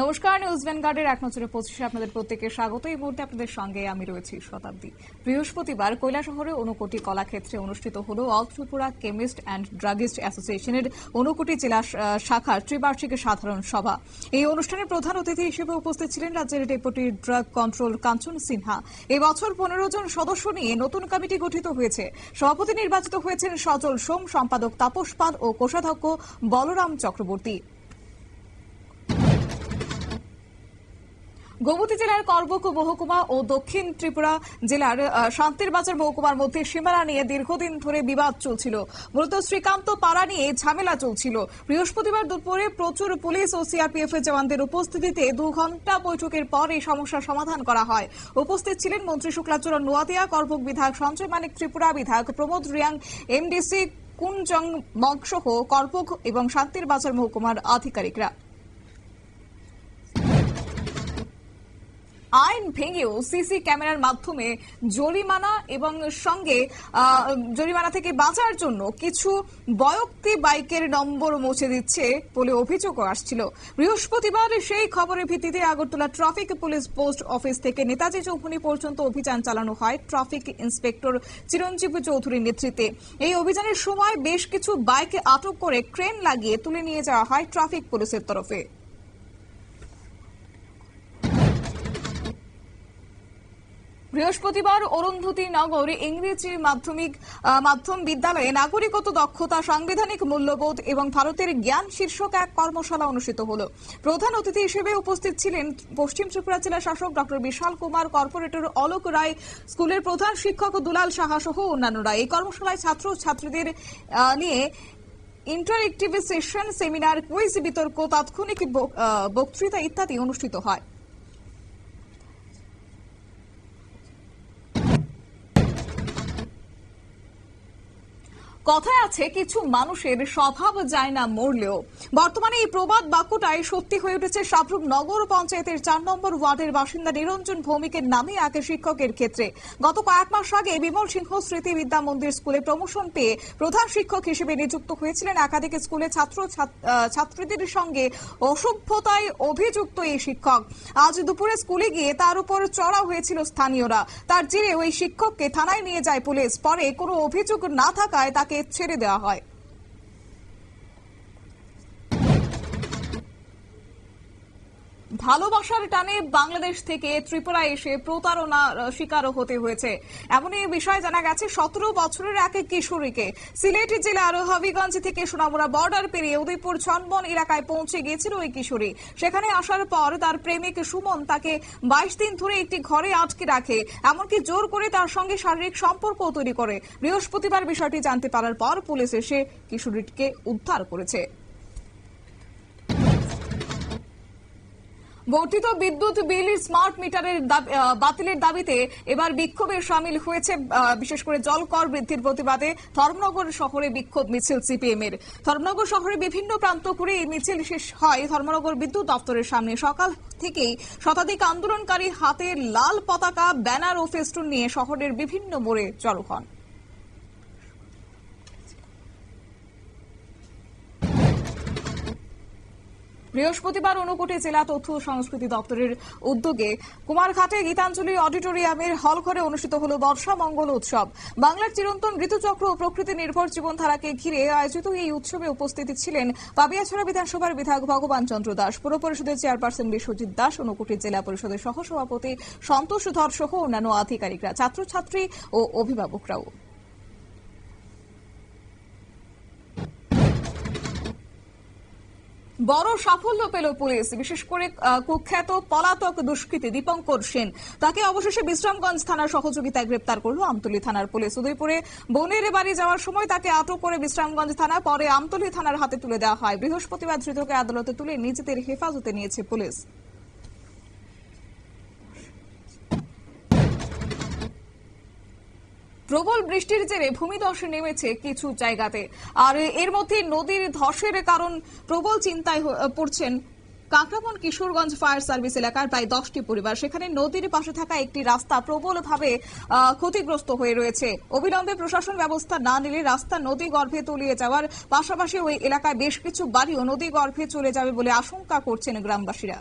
নমস্কার, নিউজ ভ্যানগার্ডের এক নজরে পঁচিশে আপনাদের প্রত্যেকের স্বাগত। এই মুহূর্তে আপনাদের সঙ্গে আমি রয়েছি শতাব্দী। বৃহস্পতিবার কৈলাসহরে অনুকোটি কলাক্ষেত্রে অনুষ্ঠিত হল all Tripura chemist and druggist অ্যাসোসিয়েশনের অনুকোটি জেলা শাখার ত্রিবার্ষিক সাধারণ সভা। এই অনুষ্ঠানে প্রধান অতিথি হিসেবে উপস্থিত ছিলেন রাজ্যের deputy drug control Kanchan Sinha. এবছর পনেরো জন সদস্য নিয়ে নতুন কমিটি গঠিত হয়েছে। সভাপতি নির্বাচিত হয়েছেন সজল সোম, সম্পাদক তাপস পাল ও কোষাধ্যক্ষ বলরাম চক্রবর্তী। গোমতী জেলার করবক মহকুমা ও দক্ষিণ ত্রিপুরা জেলার শান্তির বাজার মহকুমার মধ্যে সীমানা নিয়ে দীর্ঘদিন ধরে বিবাদ চলছিল। মূলত শ্রীকান্ত পাড়া নিয়ে ঝামেলা চলছিল। বৃহস্পতিবার দুপুরে প্রচুর পুলিশ ও সিআরপিএফ এর জওয়ানদের উপস্থিতিতে দু ঘণ্টা বৈঠকের পর এই সমস্যার সমাধান করা হয়। উপস্থিত ছিলেন মন্ত্রী শুক্লাচরণ নোয়াতিয়া করবক বিধায়ক সঞ্জয় মানিক, ত্রিপুরা বিধায়ক প্রমোদ রিয়াং এমডিসি কুনজং মগ সহ করবক এবং শান্তির বাজার মহকুমার আধিকারিকরা। আইন ভেঙেও সিসি ক্যামেরার মাধ্যমে জরিমানা এবং সঙ্গে জরিমানা থেকে বাঁচার জন্য কিছু বয়ক্তি বাইকের নম্বর মুছে দিচ্ছে বলে অভিযোগ আসছিল। বৃহস্পতিবার সেই খবরের ভিত্তিতে Agartala traffic police post office থেকে নেতাজি চৌধুরী পর্যন্ত অভিযান চালানো হয় ট্রাফিক ইন্সপেক্টর চিরঞ্জীব চৌধুরীর নেতৃত্বে। এই অভিযানের সময় বেশ কিছু বাইক আটক করে ক্রেন লাগিয়ে তুলে নিয়ে যাওয়া হয় ট্রাফিক পুলিশের তরফে। বৃহস্পতিবার অরুন্ধতী নগর ইংরেজি মাধ্যমিক মাধ্যম বিদ্যালয়ে নাগরিকত্ব দক্ষতা, সাংবিধানিক মূল্যবোধ এবং ভারতের জ্ঞান শীর্ষক এক কর্মশালা অনুষ্ঠিত হল। প্রধান অতিথি হিসেবে উপস্থিত ছিলেন পশ্চিম ত্রিপুরা জেলা শাসক ডক্টর বিশাল কুমার, কর্পোরেটর অলোক রায়, স্কুলের প্রধান শিক্ষক দুলাল সাহা সহ অন্যান্যরা। এই কর্মশালায় ছাত্র ছাত্রীদের নিয়ে ইন্টারেক্টিভ সেশন, সেমিনার, কুইজ বিতর্ক, তাৎক্ষণিক বক- বক্তৃতা ইত্যাদি অনুষ্ঠিত হয়। কথায় আছে, কিছু মানুষের স্বভাব যায় না মরলেও। বর্তমানে এই প্রবাদ বাক্যটাই সত্যি হয়ে উঠেছে সাবরুম নগর পঞ্চায়েতের চার নম্বর ওয়ার্ডের বাসিন্দা নিরঞ্জন ভৌমিকের নামে এক শিক্ষকের ক্ষেত্রে। গত কয়েক মাস আগে বিমল সিংহ স্মৃতি বিদ্যা মন্দির স্কুলে প্রমোশন পেয়ে প্রধান শিক্ষক হিসেবে নিযুক্ত হয়েছিলেন একাধিক স্কুলে ছাত্র ছাত্রীদের সঙ্গে অসভ্যতায় অভিযুক্ত এই শিক্ষক। আজ দুপুরে স্কুলে গিয়ে তার উপর চড়া হয়েছিল স্থানীয়রা। তার জেরে ওই শিক্ষককে থানায় নিয়ে যায় পুলিশ। পরে কোনো অভিযোগ না থাকায় তাকে ছেড়ে দেওয়া হয়। ভালোবাসার টানে বাংলাদেশ থেকে ত্রিপুরা এসে প্রতারণা শিকারও হতে হয়েছে। এমনই বিষয় জানা গেছে, সতেরো বছরের এক কিশোরীকে সিলেট জেলার হবিগঞ্জ থেকে সোনামুড়া বর্ডার পেরিয়ে উদয়পুর ছনবন এলাকায় পৌঁছে গিয়েছিল ওই কিশোরী। সেখানে আসার পর তার প্রেমিক সুমন তাকে বাইশ দিন ধরে একটি ঘরে আটকে রাখে, এমনকি জোর করে তার সঙ্গে শারীরিক সম্পর্ক তৈরি করে। বৃহস্পতিবার বিষয়টি জানতে পারার পর পুলিশ এসে কিশোরীটিকে উদ্ধার করেছে। বর্ধিত বিদ্যুৎ বিল স্মার্ট মিটারের বাতিলের দাবিতে এবার বিক্ষোভে সামিল হয়েছে বিশেষ করে জল কর বৃদ্ধির প্রতিবাদে ধর্মনগর শহরে বিক্ষোভ মিছিল সিপিএম এর ধর্মনগর শহরে বিভিন্ন প্রান্ত করে এই মিছিল শেষ হয় ধর্মনগর বিদ্যুৎ দপ্তরের সামনে। সকাল থেকেই শতাধিক আন্দোলনকারী হাতে লাল পতাকা, ব্যানার ও ফেস্টুন নিয়ে শহরের বিভিন্ন মোড়ে জড়ো হন। বৃহস্পতিবার ঊনকোটি জেলা তথ্য সংস্কৃতি দপ্তরের উদ্যোগে কুমারঘাটে গীতাঞ্জলি অডিটোরিয়ামের হল ঘরে অনুষ্ঠিত হল বর্ষা মঙ্গল উৎসব। বাংলার চিরন্তন ঋতুচক্র ও প্রকৃতি নির্ভর জীবনধারাকে ঘিরে আয়োজিত এই উৎসবে উপস্থিত ছিলেন পাবিয়াছড়া বিধানসভার বিধায়ক ভগবান চন্দ্র দাস, পুর পরিষদের চেয়ারপারসন বিশ্বজিৎ দাস, ঊনকোটি জেলা পরিষদের সহসভাপতি সন্তোষ ধর সহ অন্যান্য আধিকারিকরা, ছাত্রছাত্রী ও অভিভাবকরাও। বড় সাফল্য পেল পুলিশ। বিশেষ করে কুখ্যাত পলাতক দুষ্কৃতী দীপঙ্কর সেন। তাকে অবশেষে বিশ্রামগঞ্জ থানার সহযোগিতায় গ্রেপ্তার করল আমতলী থানার পুলিশ। উদয়পুরে বোনের বাড়ি যাওয়ার সময় তাকে আটক করে বিশ্রামগঞ্জ থানা, পরে আমতলী থানার হাতে তুলে দেওয়া হয়। বৃহস্পতিবার ধৃতকে আদালতে তুলে নিজেদের হেফাজতে নিয়েছে পুলিশ। প্রবল বৃষ্টির জেরে ভূমিধসে নেমেছে কিছু জায়গাতে। আর এর মধ্যে নদীর ধসের কারণ প্রবল চিন্তায় পড়ছেন কাকরাবন কিশোরগঞ্জ ফায়ার সার্ভিস এলাকার প্রায় দশটি পরিবার। সেখানে নদীর পাশে থাকা একটি রাস্তা প্রবলভাবে ক্ষতিগ্রস্ত হয়ে রয়েছে। অবিলম্বে প্রশাসন ব্যবস্থা না নিলে রাস্তা নদী গর্ভে তলিয়ে যাওয়ার পাশাপাশি ওই এলাকায় বেশ কিছু বাড়িও নদী গর্ভে চলে যাবে বলে আশঙ্কা করছেন গ্রামবাসীরা।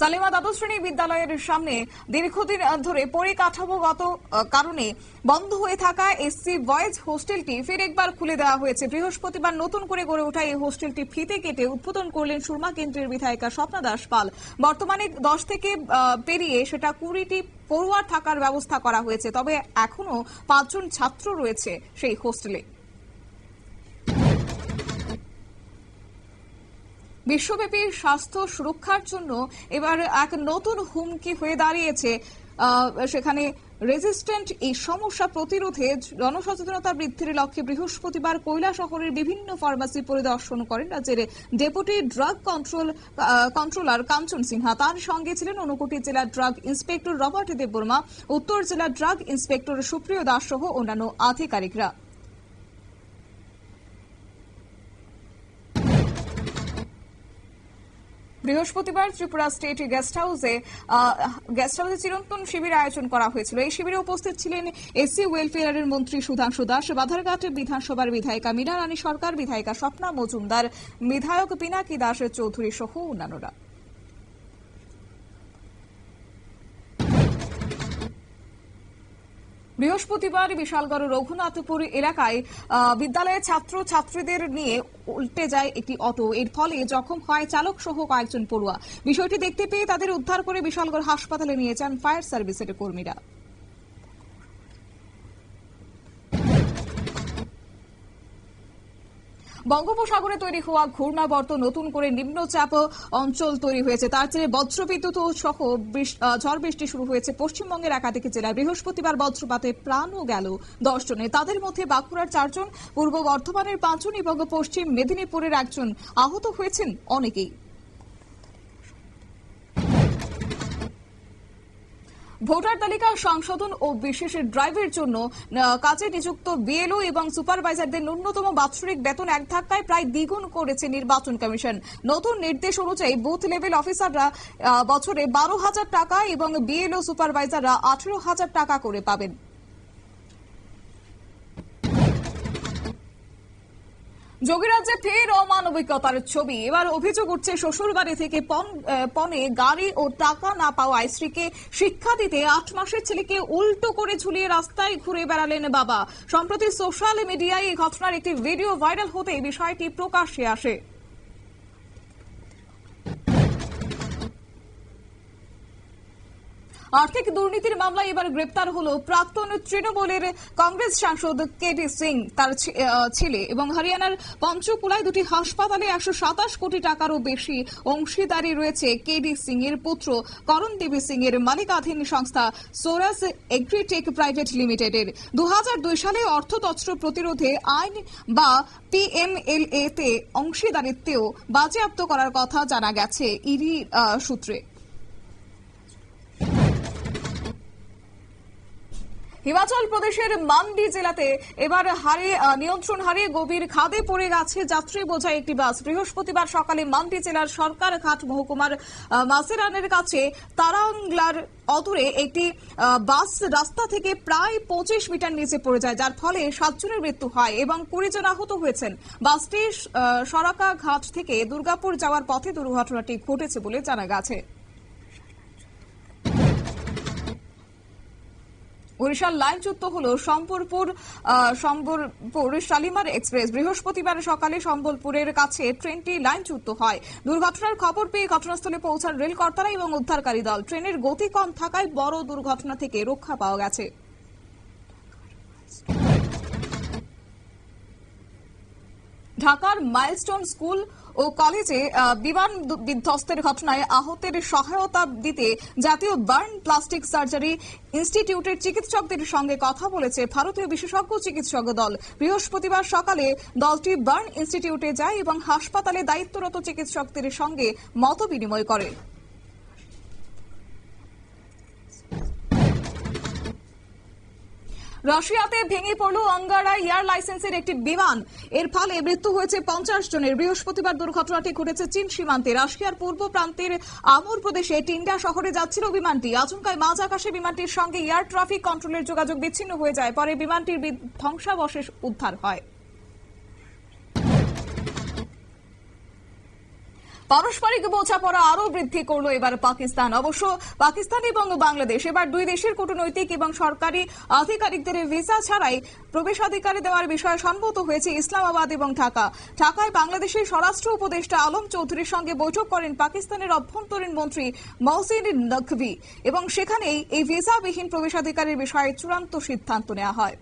সালেমা দ্বাদশ শ্রেণি বিদ্যালয়ের সামনে দীর্ঘদিন ধরে পরিকাঠামোগত কারণে বন্ধ হয়ে থাকা এসসি বয়েজ হোস্টেলটি ফের একবার খুলে দেওয়া হয়েছে। বৃহস্পতিবার নতুন করে গড়ে ওঠা এই হোস্টেলটি ফিতে কেটে উদ্বোধন করলেন সুরমা কেন্দ্রের বিধায়িকা স্বপ্না দাস পাল বর্তমানে দশ থেকে পেরিয়ে সেটা কুড়িটি পড়ুয়ার থাকার ব্যবস্থা করা হয়েছে, তবে এখনও পাঁচজন ছাত্র রয়েছে সেই হোস্টেলে। বিশ্বব্যাপী স্বাস্থ্য সুরক্ষার জন্য এবার এক নতুন হুমকি হয়ে দাঁড়িয়েছে। সেখানে রেজিস্ট্যান্ট এই সমস্যা প্রতিরোধে জনসচেতনতা বৃদ্ধির লক্ষ্যে বৃহস্পতিবার কৈলা শহরের বিভিন্ন ফার্মাসি পরিদর্শন করেন রাজ্যের deputy drug control controller Kanchan Sinha. তার সঙ্গে ছিলেন ঊনকোটি জেলার ড্রাগ ইন্সপেক্টর রবার্ট দেববর্মা। উত্তর জেলার ড্রাগ ইন্সপেক্টর সুপ্রিয় দাস সহ অন্যান্য আধিকারিকরা। বৃহস্পতিবার ত্রিপুরা স্টেট গেস্ট হাউসে গেস্ট হাউসে চিরন্তন শিবির আয়োজন করা হয়েছিল। এই শিবিরে উপস্থিত ছিলেন এসি ওয়েলফেয়ারের মন্ত্রী সুধাংশু দাস, বাধারঘাট বিধানসভার বিধায়িকা মীনা রানী সরকার, বিধায়িকা স্বপ্না মজুমদার, বিধায়ক পিনাকি দাস চৌধুরী সহ অন্যান্যরা। বৃহস্পতিবার বিশালগড় রঘুনাথপুর এলাকায় বিদ্যালয়ের ছাত্র ছাত্রীদের নিয়ে উল্টে যায় একটি অটো। এর ফলে জখম হয় চালক সহ কয়েকজন পড়ুয়া। বিষয়টি দেখতে পেয়ে তাদের উদ্ধার করে বিশালগড় হাসপাতালে নিয়ে যান ফায়ার সার্ভিসের কর্মীরা। বঙ্গোপসাগরে তৈরি হওয়া ঘূর্ণাবর্ত নতুন করে নিম্নচাপ অঞ্চল তৈরি হয়েছে। তার চেয়ে বজ্রবিদ্যুৎ সহ ঝড় বৃষ্টি শুরু হয়েছে পশ্চিমবঙ্গের একাধিক জেলায়। বৃহস্পতিবার বজ্রপাতে প্রাণও গেল দশ জনের। তাদের মধ্যে বাঁকুড়ার চারজন, পূর্ব বর্ধমানের পাঁচজন এবং পশ্চিম মেদিনীপুরের একজন আহত হয়েছেন অনেকেই। ভোটার তালিকা, সংশোধন ও বিশেষ ড্রাইভের জন্য কাজে নিযুক্ত বিএলও এবং সুপারভাইজারদের ন্যূনতম বাৎসরিক বেতন এক ধাক্কায় প্রায় দ্বিগুণ করেছে নির্বাচন কমিশন। নতুন নির্দেশ অনুযায়ী বুথ লেভেল অফিসাররা বছরে বারো হাজার টাকা এবং বিএলও সুপারভাইজাররা আঠেরো হাজার টাকা করে পাবেন। যোগীরাজ্যে ফের অমানবিকতার ছবি। এবার অভিযোগ উঠছে, শ্বশুরবাড়ি থেকে পনে গাড়ি ও টাকা না পাওয়ায় স্ত্রীকে শিক্ষা দিতে আট মাসের ছেলেকে উল্টো করে ঝুলিয়ে রাস্তায় ঘুরে বেড়ালেন বাবা। সম্প্রতি সোশ্যাল মিডিয়ায় এই ঘটনার একটি ভিডিও ভাইরাল হতে বিষয়টি প্রকাশ্যে আসে। আর্থিক দুর্নীতির মামলায় এবার গ্রেপ্তার হলো প্রাক্তন তৃণমূলের কংগ্রেস সাংসদ কেটি সিং, তার ছেলে এবং হরিয়ানার পঞ্চকুলায় দুটি হাসপাতালে একশো সাতাশ কোটি টাকারও বেশি অংশীদারি রয়েছে কেডি সিং এর পুত্র করণ দেবী সিং এর মালিকাধীন সংস্থা সোরাস এগ্রিটেক প্রাইভেট লিমিটেডের। দু হাজার দুই সালে অর্থতন্ত্র প্রতিরোধে আইন বা পিএমএলএ তে অংশীদারিত্বেও বাজেয়াপ্ত করার কথা জানা গেছে ইডি সূত্রে। হিমাচল প্রদেশের মান্ডি জেলাতে এবার হারে নিয়ন্ত্রণ হারিয়ে গভীর খাদে পড়ে গেছে যাত্রী বোঝাই একটি বাস। বৃহস্পতিবার সকালে মান্ডি জেলার সরকার ঘাট মহকুমার মাসেরানের কাছে তারাংলার অদূরে একটি বাস রাস্তা থেকে প্রায় পঁচিশ মিটার নিচে পড়ে যায়, যার ফলে সাতজনের মৃত্যু হয় এবং কুড়ি জন আহত হয়েছেন। বাসটি সরাকা ঘাট থেকে দুর্গাপুর যাওয়ার পথে দুর্ঘটনাটি ঘটেছে বলে জানা গেছে। উড়িষ্যার লাইনচ্যুত হল সম্বলপুর সম্বলপুর শালিমার এক্সপ্রেস। বৃহস্পতিবার সকালে সম্বলপুরের কাছে ট্রেনটি লাইনচ্যুত হয়। দুর্ঘটনার খবর পেয়ে ঘটনাস্থলে পৌঁছান রেল কর্তারা এবং উদ্ধারকারী দল। ট্রেনের গতি কম থাকায় বড় দুর্ঘটনা থেকে রক্ষা পাওয়া গেছে। ঢাকার মাইলস্টোন স্কুল ও কলেজে বিমান বিধ্বস্তের ঘটনায় আহতের সহায়তা দিতে জাতীয় বার্ন প্লাস্টিক সার্জারি ইনস্টিটিউটের চিকিৎসকদের সঙ্গে কথা বলেছে ভারতীয় বিশেষজ্ঞ চিকিৎসক দল। বৃহস্পতিবার সকালে দলটি বার্ন ইনস্টিটিউটে যায় এবং হাসপাতালে দায়িত্বরত চিকিৎসকদের সঙ্গে মত বিনিময় করে। রাশিয়াতে ভেঙে পড়ল অঙ্গারা এয়ার লাইসেন্সের একটি বিমান। এর ফলে মৃত্যু হয়েছে পঞ্চাশ জনের। বৃহস্পতিবার দুর্ঘটনাটি ঘটেছে চীন সীমান্তে। রাশিয়ার পূর্ব প্রান্তের আমুর প্রদেশে টিন্ডা শহরে যাচ্ছিল বিমানটি। আচমকায় মাঝ আকাশে বিমানটির সঙ্গে এয়ার ট্রাফিক কন্ট্রোলের যোগাযোগ বিচ্ছিন্ন হয়ে যায়। পরে বিমানটির ধ্বংসাবশেষ উদ্ধার হয়। পারস্পরিক বোঝাপড়া আরও বৃদ্ধি করল এবার পাকিস্তান। অবশ্য পাকিস্তান এবং বাংলাদেশ এবার দুই দেশের কূটনৈতিক এবং সরকারি আধিকারিকদের ভিসা ছাড়াই প্রবেশাধিকার দেওয়ার বিষয়ে সম্মত হয়েছে ইসলামাবাদ এবং ঢাকা। ঢাকায় বাংলাদেশের স্বরাষ্ট্র উপদেষ্টা আলম চৌধুরীর সঙ্গে বৈঠক করেন পাকিস্তানের অভ্যন্তরীণ মন্ত্রী মহসিন নকভি এবং সেখানেই এই ভিসাবিহীন প্রবেশাধিকারের বিষয়ে চূড়ান্ত সিদ্ধান্ত নেওয়া হয়।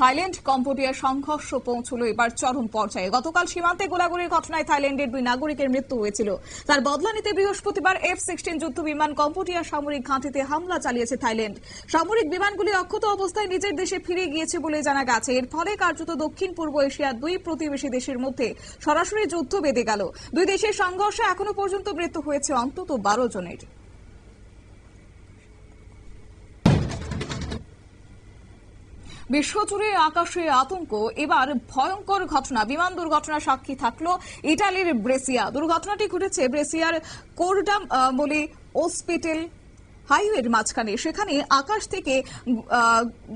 থাইল্যান্ড, কম্বোডিয়ার সংঘর্ষ পৌঁছল এবার চরম পর্যায়ে। গতকাল সীমান্তে গোলাগুলির ঘটনায় থাইল্যান্ডের দুই নাগরিকের মৃত্যু হয়েছিল। তার বদলা নিতে বৃহস্পতিবার এফ সিক্সটিন যুদ্ধ বিমান কম্বোডিয়ার সামরিক ঘাঁটিতে হামলা চালিয়েছে থাইল্যান্ড। সামরিক বিমানগুলি অক্ষত অবস্থায় নিজের দেশে ফিরে গিয়েছে বলে জানা গেছে। এর ফলে কার্যত দক্ষিণ পূর্ব এশিয়ার দুই প্রতিবেশী দেশের মধ্যে সরাসরি যুদ্ধ বেঁধে গেল। দুই দেশের সংঘর্ষে এখনও পর্যন্ত মৃত্যু হয়েছে অন্তত বারো জনের। বিশ্বজুড়ে আকাশে আতঙ্ক। এবার ভয়ঙ্কর ঘটনা, বিমান দুর্ঘটনা সাক্ষী থাকল ইটালির ব্রেসিয়া। দুর্ঘটনাটি ঘটেছে ব্রেসিয়ার কোরডাম বলে হসপিটাল হাইওয়ের মাঝখানে। সেখানে আকাশ থেকে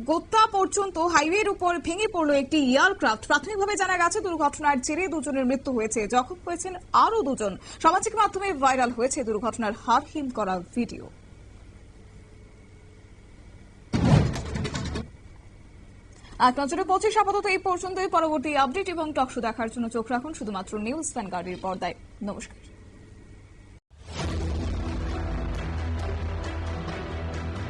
গোত্তা পর্যন্ত হাইওয়ের উপর ভেঙে পড়ল একটি এয়ারক্রাফট। প্রাথমিকভাবে জানা গেছে, দুর্ঘটনার জেরে দুজনের মৃত্যু হয়েছে। জখম হয়েছেন আরও দুজন। সামাজিক মাধ্যমে ভাইরাল হয়েছে দুর্ঘটনার হারহিম করা ভিডিও। নজরে পঁচিশ আপাতত এই পর্যন্তই। পরবর্তী আপডেট এবং টকশো দেখার জন্য চোখ রাখুন, শুধুমাত্র নিউজ ভ্যানগার্ডের পর্দায়। নমস্কার।